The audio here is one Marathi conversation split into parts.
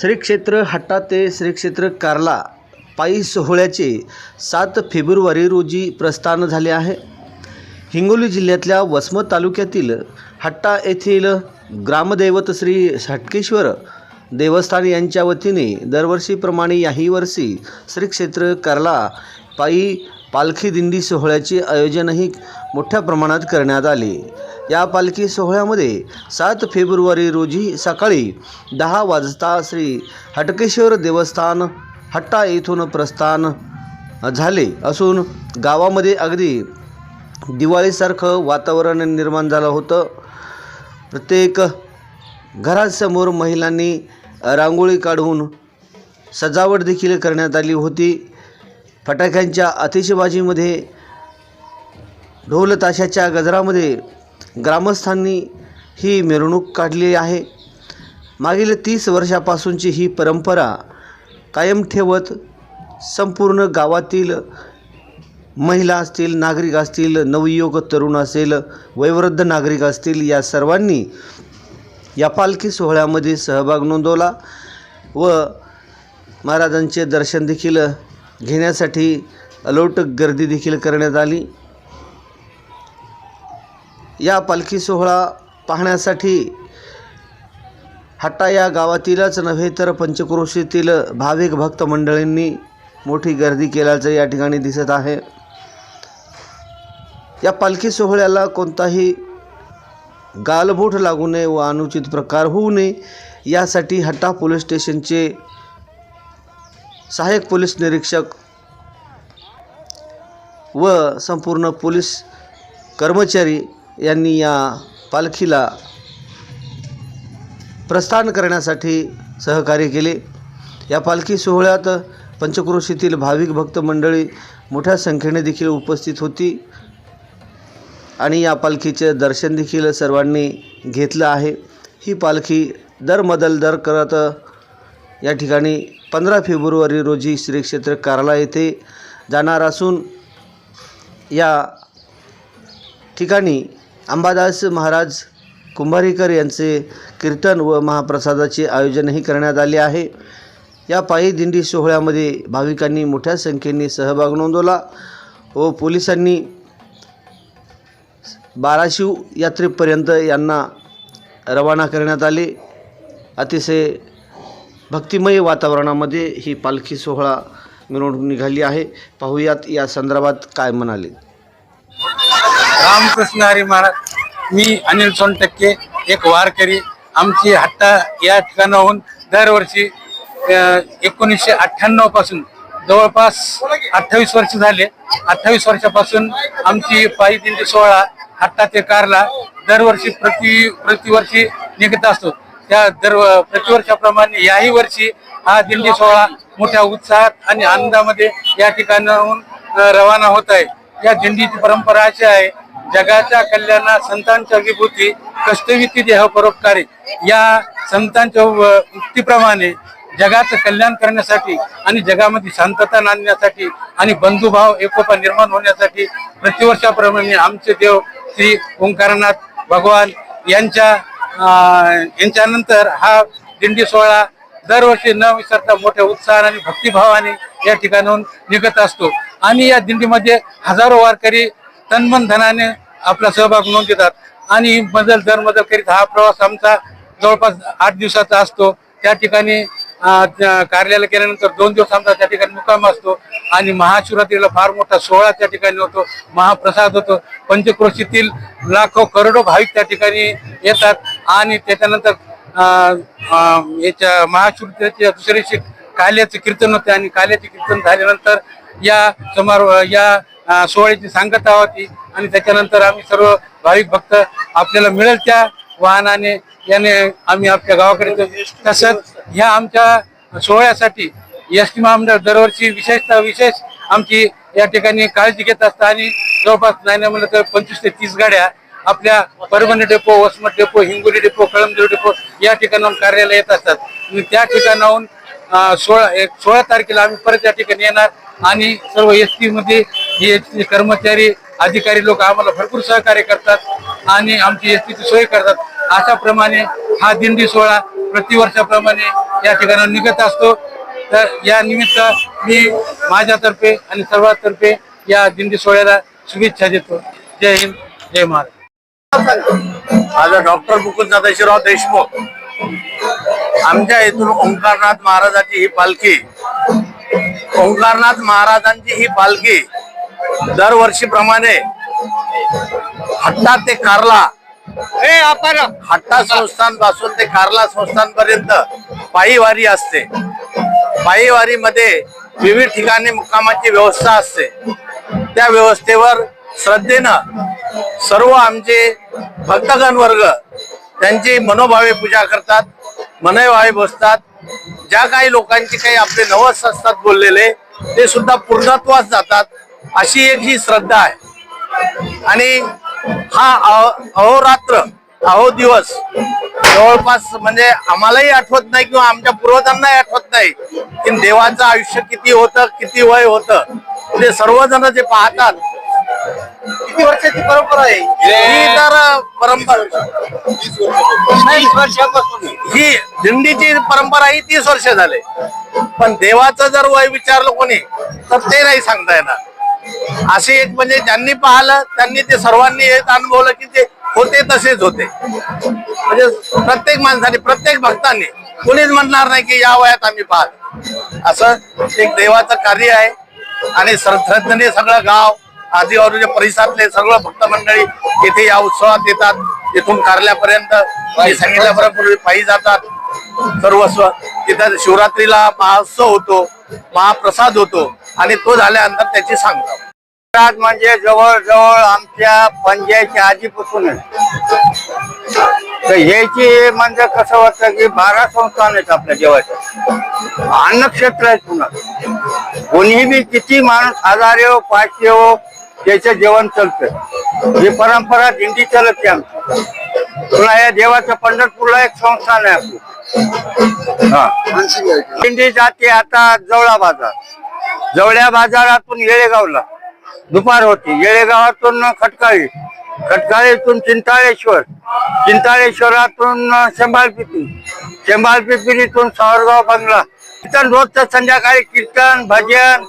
श्री क्षेत्र हट्टा ते श्री क्षेत्र कार्ला पायी सोहळ्याचे सात फेब्रुवारी रोजी प्रस्थान झाले आहे. हिंगोली जिल्ह्यातल्या वसमत तालुक्यातील हट्टा येथील ग्रामदैवत श्री हटकेश्वर देवस्थान यांच्या वतीने दरवर्षीप्रमाणे याही वर्षी श्री क्षेत्र कार्ला पायी पालखी दिंडी सोहळ्याचे आयोजनही मोठ्या प्रमाणात करण्यात आले. या पालखी सोहळ्यामध्ये सात फेब्रुवारी रोजी सकाळी दहा वाजता श्री हटकेश्वर देवस्थान हट्टा येथून प्रस्थान झाले असून गावामध्ये अगदी दिवाळीसारखं वातावरण निर्माण झालं होतं. प्रत्येक घरासमोर महिलांनी रांगोळी काढून सजावट देखील करण्यात आली होती. फटाक्यांच्या आतिषबाजीमध्ये ढोल ताशाच्या गजरामध्ये ग्रामस्थांनी ही मिरवणूक काढली आहे. मागील तीस वर्षापासूनची ही परंपरा कायम ठेवत संपूर्ण गावातील महिला असतील नागरिक असतील नवयुवक तरुण असेल वयोवृद्ध नागरिक असतील या सर्वांनी या पालखी सोहळ्यामध्ये सहभाग नोंदवला व महाराजांचे दर्शन देखील घेण्यासाठी अलोट गर्दी देखील करण्यात आली. या पालखी सोहळा पाहण्यासाठी हट्टा या गावातीलच नव्हे तर पंचक्रोशीतील भाविक भक्त मंडळींनी मोठी गर्दी केल्याचं या ठिकाणी दिसत आहे. या पालखी सोहळ्याला कोणताही गालबोट लागू नये व अनुचित प्रकार होऊ नये यासाठी हट्टा पोलीस स्टेशनचे सहाय्यक पोलीस निरीक्षक व संपूर्ण पोलीस कर्मचारी यांनी या पालखीला प्रस्थान करण्यासाठी सहकार्य केले. या पालखी सोहळ्यात पंचक्रोशीतील भाविक भक्त मंडळी मोठ्या संख्येने देखील उपस्थित होती आणि या पालखीचे दर्शन देखील सर्वांनी घेतलं आहे. ही पालखी दरमदल दर करत या ठिकाणी पंधरा फेब्रुवारी रोजी श्री क्षेत्र कार्ला येथे जाणार असून या ठिकाणी अंबादास महाराज कुंभारीकर यांचे कीर्तन व महाप्रसादाचे आयोजनही करण्यात आले आहे. या पायी दिंडी सोहळ्यामध्ये भाविकांनी मोठ्या संख्येने सहभाग नोंदवला व पोलिसांनी बाराशिव यात्रेपर्यंत यांना रवाना करण्यात आले. अतिशय भक्तिमय वातावरणामध्ये ही पालखी सोहळा मिरवणूक निघाली आहे. पाहूयात या संदर्भात काय म्हणाले? रामकृष्ण हरी महाराज मी अनिल सोनटक्के एक वारकरी. आमची हट्टा या ठिकाणाहून दरवर्षी एकोणीसशे अठ्ठ्याण्णवपासून जवळपास अठ्ठावीस वर्ष झाले. अठ्ठावीस वर्षापासून आमची पायी दिंडी सोहळा हट्टा ते कारला दरवर्षी प्रति प्रतिवर्षी निघत असतो. त्या दर प्रतिवर्षाप्रमाणे याही वर्षी हा दिंडी सोहळा मोठ्या उत्साहात आणि आनंदामध्ये या ठिकाणाहून रवाना होत आहे. या दिंडीची परंपरा अशी आहे जगाच्या कल्याणा संतांच्या विभूती कष्टविती देह परोपकारी या संतांच्या उक्तीप्रमाणे जगाचं कल्याण करण्यासाठी आणि जगामध्ये शांतता आणण्यासाठी आणि बंधुभाव एकोपा निर्माण होण्यासाठी प्रतिवर्षाप्रमाणे आमचे देव श्री ओंकारनाथ भगवान यांच्या यांच्यानंतर हा दिंडी सोहळा दरवर्षी न विसरता मोठ्या उत्साहाने आणि भक्तिभावाने या ठिकाणाहून निघत असतो. आणि या दिंडीमध्ये हजारो वारकरी तन्मन धनाने आपला सहभाग नोंदवितात आणि बदल दर मजल करीत हा प्रवास आमचा जवळपास आठ दिवसाचा असतो. त्या ठिकाणी कार्यालय केल्यानंतर दोन दिवस आमचा त्या ठिकाणी मुक्काम असतो. आणि महाशिवरात्रीला फार मोठा सोहळा त्या ठिकाणी होतो. महाप्रसाद होतो. पंचक्रोशीतील लाखो करोडो भाविक त्या ठिकाणी येतात. आणि त्याच्यानंतर याच्या महाशिवरात्रीच्या दुसऱ्या दिवशी काल्याचं कीर्तन होते. आणि काल्याचे कीर्तन झाल्यानंतर या समारोह या सोहळ्याची सांगता होती आणि त्याच्यानंतर आम्ही सर्व भाविक भक्त आपल्याला मिळेल त्या वाहनाने. याने आम्ही आपल्या गावाकडे तसंच ह्या आमच्या सोहळ्यासाठी एस टी महामंडळ दरवर्षी विशेषतः विशेष आमची या ठिकाणी काळजी घेत असतं. आणि जवळपास नाही म्हणलं तर पंचवीस ते तीस गाड्या आपल्या Parbhani depot Vasmat depot Hingoli depot Kalamdev depot या ठिकाणाहून कार्यालय येत असतात. आणि त्या ठिकाणाहून सोळा एक सोळा तारखेला आम्ही परत या ठिकाणी येणार. आणि सर्व एस टी मध्ये हे कर्मचारी अधिकारी लोक आम्हाला भरपूर सहकार्य करतात आणि आमची एस टीची सोय करतात. अशा प्रमाणे हा दिंडी सोहळा प्रतिवर्षाप्रमाणे या ठिकाणी निघत असतो. तर या निमित्त मी माझ्यातर्फे आणि सर्वांतर्फे या दिंडी सोहळ्याला शुभेच्छा देतो. जय हिंद जय महाराज माझा डॉक्टर मुकुंद सदाशिवराव देशमुख. आमच्या इथून ओंकारनाथ महाराजांची ही पालखी. ओंकारनाथ महाराजांची ही पालखी दरवर्षीप्रमाणे हट्टा ते कार्ला हट्टा संस्थानपासून ते कार्ला संस्थान पर्यंत पायी वारी असते. पायी वारीमध्ये विविध ठिकाणी मुक्कामाची व्यवस्था असते. त्या व्यवस्थेवर श्रद्धेनं सर्व आमचे भक्तगण वर्ग त्यांची मनोभावे पूजा करतात मनोभावे बसतात. ज्या काही लोकांची काही आपले नवस असतात बोललेले ते सुद्धा पूर्णत्वास जातात. अशी एक ही श्रद्धा आहे. आणि हा अहो- अहोरात्र अहो दिवस जवळपास म्हणजे आम्हालाही आठवत नाही किंवा आमच्या पूर्वजांनाही आठवत नाही की देवाचं आयुष्य किती होतं किती वय होतं. ते सर्वजण जे पाहतात किती वर्षाची परंपरा आहे? ही तर परंपरा. ही दिंडीची परंपरा ही तीस वर्ष झाले. पण देवाचं जर वय विचारलं कोणी तर ते नाही सांगता येणार. असे एक म्हणजे ज्यांनी पाहिलं त्यांनी ते सर्वांनी एक अनुभवलं की ते होते तसेच होते. म्हणजे प्रत्येक माणसाने प्रत्येक भक्तांनी कोणीच म्हणणार नाही की या वयात आम्ही पाहत असं एक देवाचं कार्य आहे. आणि श्रद्धेने सगळं गाव आजूबाजूच्या परिसरातले सगळं भक्त मंडळी येथे या उत्सवात येतात. तिथून कारल्यापर्यंत मी सांगितल्यापर्यंत पायी जातात. सर्वस्व. तिथं शिवरात्रीला महोत्सव होतो महाप्रसाद होतो. आणि तो झाल्यानंतर त्याची सांगता गुजरात म्हणजे जवळजवळ आमच्या पंजायच्या आधीपासून तर ह्याची म्हणजे कसं वाटतं की बारा संस्थान आहेत आपल्या देवाच्या. अन्नक्षेत्र आहेत पुन्हा. कोणीही बी किती माणूस हजार येऊ पाचशे येऊ त्याचं जेवण चालतं ही परंपरा दिंडी चालते आमची. पुन्हा या देवाच्या पंढरपूरला एक संस्थान आहे आपलं. हा. दिंडी जाते आता जवळा बाजार. जवळ्या बाजारातून येळेगावला. दुपार होती. येळेगावातून खटकाळी. खटकाळीतून चिंताळेश्वर. चिंताळेश्वरातून शेंबाळपिपरी शेंबाळपिपरीतून सावरगाव बंगला. कीर्तन रोजचं संध्याकाळी कीर्तन भजन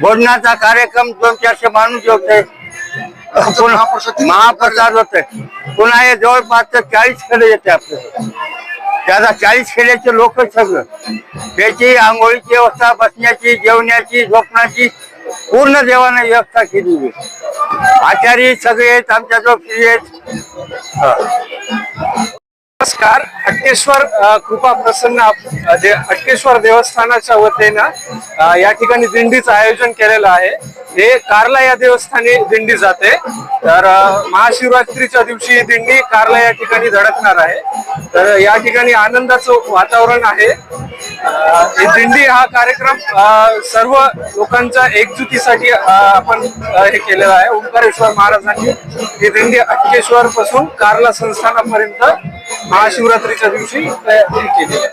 भोजनाचा कार्यक्रम दोन चारशे माणूस होते. पुन्हा महाप्रसाद होते. पुन्हा हे जवळपास चाळीस खेडे येते आपल्याला त्याला चाळीस खेड्याचे लोक सगळं. त्याची आंघोळीची व्यवस्था बसण्याची जेवण्याची झोपण्याची पूर्ण देवाने व्यवस्था केली आचारी सगळे आहेत आमच्या जो फ्री आहेत. नमस्कार. अटकेश्वर कृपा प्रसन्न अ, अटकेश्वर देवस्थानाच्या वतीनं या ठिकाणी दिंडीचं आयोजन केलेलं आहे. हे कारला या देवस्थानी दिंडी जाते. तर महाशिवरात्रीच्या दिवशी ही दिंडी कारला या ठिकाणी धडकणार आहे. तर या ठिकाणी आनंदाचं वातावरण आहे. दिंडी हा कार्यक्रम सर्व लोकांच्या एकजुटीसाठी आपण हे केलेला आहे. ओंकारेश्वर महाराजांनी ही दिंडी अटकेश्वर पासून कारला संस्थानापर्यंत महाशिवरात्रीच्या दिवशी तयारी केली आहे.